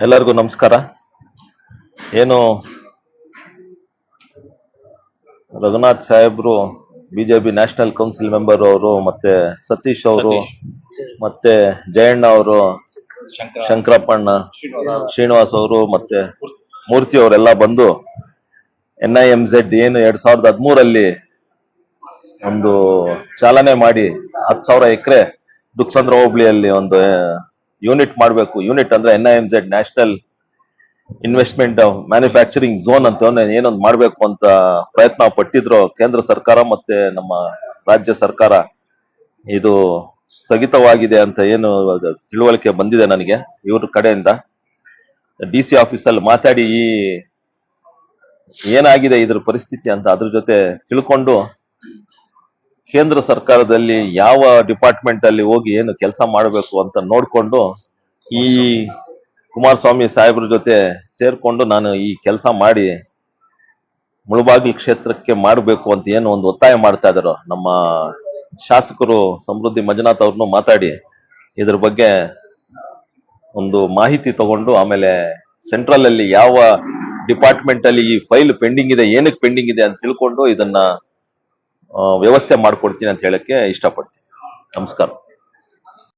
ಎಲ್ಲರಿಗೂ ನಮಸ್ಕಾರ. ಏನು ರಘುನಾಥ್ ಸಾಹೇಬ್ರು ಬಿಜೆಪಿ ನ್ಯಾಷನಲ್ ಕೌನ್ಸಿಲ್ ಮೆಂಬರ್ ಅವರು ಮತ್ತೆ ಸತೀಶ್ ಅವರು ಮತ್ತೆ ಜಯಣ್ಣ ಅವರು ಶಂಕರಪ್ಪಣ್ಣ ಶ್ರೀನಿವಾಸ್ ಅವರು ಮತ್ತೆ ಮೂರ್ತಿ ಅವರೆಲ್ಲ ಬಂದು ಎನ್ ಐ ಎಂ ಝೆಡ್ ಏನು ಎರಡ್ ಸಾವಿರದ ಹದಿಮೂರಲ್ಲಿ ಒಂದು ಚಾಲನೆ ಮಾಡಿ ಹತ್ತು ಸಾವಿರ ಎಕರೆ ದುಕ್ಸಂದ್ರ ಹೋಬಳಿಯಲ್ಲಿ ಒಂದು ಯೂನಿಟ್ ಮಾಡಬೇಕು. ಯೂನಿಟ್ ಅಂದ್ರೆ N I M Z national investment manufacturing zone ಅಂತ ಏನೊಂದು ಮಾಡಬೇಕು ಅಂತ ಪ್ರಯತ್ನ ಪಟ್ಟಿದ್ರು ಕೇಂದ್ರ ಸರ್ಕಾರ ಮತ್ತೆ ನಮ್ಮ ರಾಜ್ಯ ಸರ್ಕಾರ. ಇದು ಸ್ಥಗಿತವಾಗಿದೆ ಅಂತ ಏನು ತಿಳುವಳಿಕೆ ಬಂದಿದೆ ನನಗೆ ಇವ್ರ ಕಡೆಯಿಂದ. ಡಿ ಸಿ ಆಫೀಸಲ್ಲಿ ಮಾತಾಡಿ ಈ ಏನಾಗಿದೆ ಇದ್ರ ಪರಿಸ್ಥಿತಿ ಅಂತ ಅದ್ರ ಜೊತೆ ತಿಳ್ಕೊಂಡು ಕೇಂದ್ರ ಸರ್ಕಾರದಲ್ಲಿ ಯಾವ ಡಿಪಾರ್ಟ್ಮೆಂಟ್ ಅಲ್ಲಿ ಹೋಗಿ ಏನು ಕೆಲಸ ಮಾಡಬೇಕು ಅಂತ ನೋಡ್ಕೊಂಡು ಈ ಕುಮಾರಸ್ವಾಮಿ ಸಾಹೇಬ್ರ ಜೊತೆ ಸೇರ್ಕೊಂಡು ನಾನು ಈ ಕೆಲಸ ಮಾಡಿ ಮುಳುಬಾಗಿಲು ಕ್ಷೇತ್ರಕ್ಕೆ ಮಾಡಬೇಕು ಅಂತ ಏನು ಒಂದು ಒತ್ತಾಯ ಮಾಡ್ತಾ ಇದ್ರು ನಮ್ಮ ಶಾಸಕರು ಸಮೃದ್ಧಿ ಮಂಜುನಾಥ್ ಅವ್ರನ್ನು ಮಾತಾಡಿ ಇದ್ರ ಬಗ್ಗೆ ಒಂದು ಮಾಹಿತಿ ತಗೊಂಡು ಆಮೇಲೆ ಸೆಂಟ್ರಲ್ ಅಲ್ಲಿ ಯಾವ ಡಿಪಾರ್ಟ್ಮೆಂಟ್ ಅಲ್ಲಿ ಈ ಫೈಲ್ ಪೆಂಡಿಂಗ್ ಇದೆ, ಏನಕ್ಕೆ ಪೆಂಡಿಂಗ್ ಇದೆ ಅಂತ ತಿಳ್ಕೊಂಡು ಇದನ್ನ ವ್ಯವಸ್ಥೆ ಮಾಡ್ಕೊಡ್ತೀನಿ ಅಂತ ಹೇಳಕ್ಕೆ ಇಷ್ಟಪಡ್ತೀನಿ. ನಮಸ್ಕಾರ.